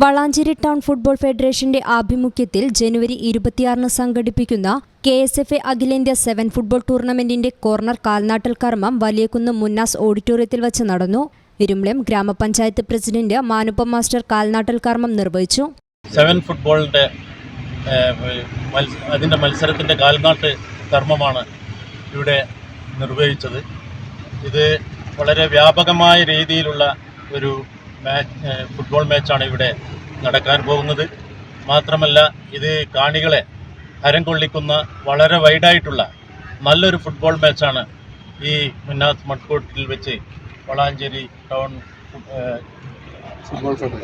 Valanchery town football ഫെഡറേഷന്റെ ആഭിമുഖ്യത്തിൽ ജനുവരി ഇരുപത്തിയാറിന് സംഘടിപ്പിക്കുന്ന കെ എസ് എഫ് എ അഖിലേന്ത്യാ സെവൻ ഫുട്ബോൾ ടൂർണമെന്റിന്റെ കോർണർ കാൽനാട്ടൽ കർമ്മം വലിയകുന്ന് മുന്നാസ് ഓഡിറ്റോറിയത്തിൽ വച്ച് നടന്നു. ഇരുമ്പ്ലം ഗ്രാമപഞ്ചായത്ത് പ്രസിഡന്റ് മാനുപ്പ മാസ്റ്റർ കാൽനാട്ടൽ കർമ്മം നിർവഹിച്ചു. സെവൻ ഫുട്ബോളിന്റെ അതിന്റെ മത്സരത്തിന്റെ കാൽനാട്ട് കർമ്മമാണ് ഇവിടെ നിർവഹിച്ചത്. ഇത് വളരെ വ്യാപകമായ രീതിയിലുള്ള ഒരു മാച്ച് ഫുട്ബോൾ മാച്ചാണ് ഇവിടെ നടക്കാൻ പോകുന്നത്. മാത്രമല്ല ഇത് കാണികളെ ഹരം കൊള്ളിക്കുന്ന വളരെ വൈഡായിട്ടുള്ള നല്ലൊരു ഫുട്ബോൾ മാച്ചാണ് ഈ മുന്നാസ് മഡ്കോട്ടിൽ വെച്ച് വളാഞ്ചേരി ടൗൺ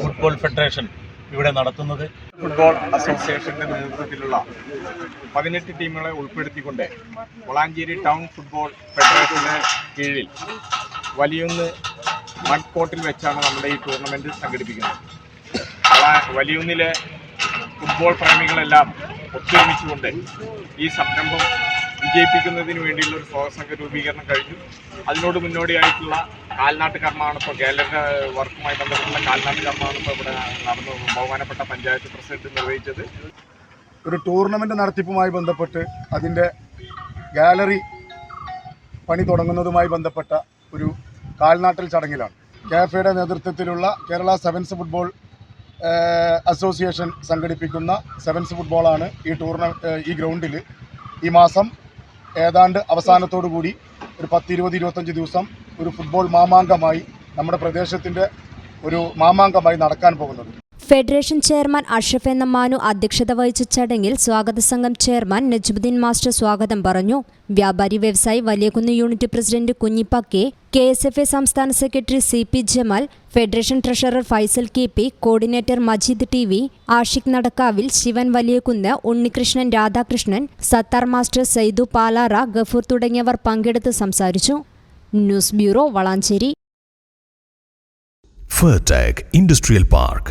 ഫുട്ബോൾ ഫെഡറേഷൻ. ഇവിടെ നടത്തുന്നത്. ഫുട്ബോൾ അസോസിയേഷന്റെ നേതൃത്വത്തിലുള്ള പതിനെട്ട് ടീമുകളെ ഉൾപ്പെടുത്തിക്കൊണ്ട് വളാഞ്ചേരി ടൗൺ ഫുട്ബോൾ ഫെഡറേഷന് കീഴിൽ വലിയുന്ന് മഡ് കോർട്ടിൽ വെച്ചാണ് നമ്മുടെ ഈ ടൂർണമെന്റ് സംഘടിപ്പിക്കുന്നത്. വലിയുന്നിലെ ഫുട്ബോൾ പ്രേമികളെല്ലാം ഒത്തൊരുമിച്ചുകൊണ്ട് ഈ സംരംഭം വിജയിപ്പിക്കുന്നതിന് വേണ്ടിയുള്ള ഒരു സ്വാസംഘ രൂപീകരണം കഴിഞ്ഞു. അതിനോട് മുന്നോടിയായിട്ടുള്ള കാൽനാട്ട് കർമ്മമാണ് ഇപ്പോൾ ഗാലറിയുടെ വർക്കുമായി ബന്ധപ്പെട്ടുള്ള കാൽനാട്ട് കർമ്മമാണ് ഇപ്പോൾ ഇവിടെ നടന്നു ബഹുമാനപ്പെട്ട പഞ്ചായത്ത് പ്രസിഡന്റ് നിർവഹിച്ചത്. ഒരു ടൂർണമെന്റ് നടത്തിപ്പുമായി ബന്ധപ്പെട്ട് അതിന്റെ ഗാലറി പണി തുടങ്ങുന്നതുമായി ബന്ധപ്പെട്ട ഒരു കാൽനാട്ടൽ ചടങ്ങിലാണ്. കാഫയുടെ നേതൃത്വത്തിലുള്ള കേരള സെവൻസ് ഫുട്ബോൾ അസോസിയേഷൻ സംഘടിപ്പിക്കുന്ന സെവൻസ് ഫുട്ബോളാണ് ഈ ടൂർണ ഈ ഗ്രൗണ്ടിൽ ഈ മാസം ഏതാണ്ട് അവസാനത്തോടു കൂടി ഒരു പത്ത് ഇരുപത് ഇരുപത്തഞ്ച് ദിവസം ഒരു ഫുട്ബോൾ മാമാങ്കമായി നമ്മുടെ പ്രദേശത്തിന്റെ ഒരു മാമാങ്കമായി നടക്കാൻ പോകുന്നത്. ഫെഡറേഷൻ ചെയർമാൻ അഷ്റഫ് എന്ന മാനു അധ്യക്ഷത വഹിച്ച ചടങ്ങിൽ സ്വാഗത സംഘം ചെയർമാൻ നജ്മുദ്ദീൻ മാസ്റ്റർ സ്വാഗതം പറഞ്ഞു. വ്യാപാരി വ്യവസായി Valiyakunnu unit president Kunhippa K. K S F A സംസ്ഥാന secretary C P Jamal federation treasurer Faisal K P coordinator Majeed T V Ashiq നടക്കാവിൽ Sivan Valiyakunnu Unnikrishnan Radhakrishnan Sathar master Saidu Palara Gafoor തുടങ്ങിയവർ പങ്കെടുത്ത് സംസാരിച്ചു. News bureau Valanchery. Fertech industrial Park.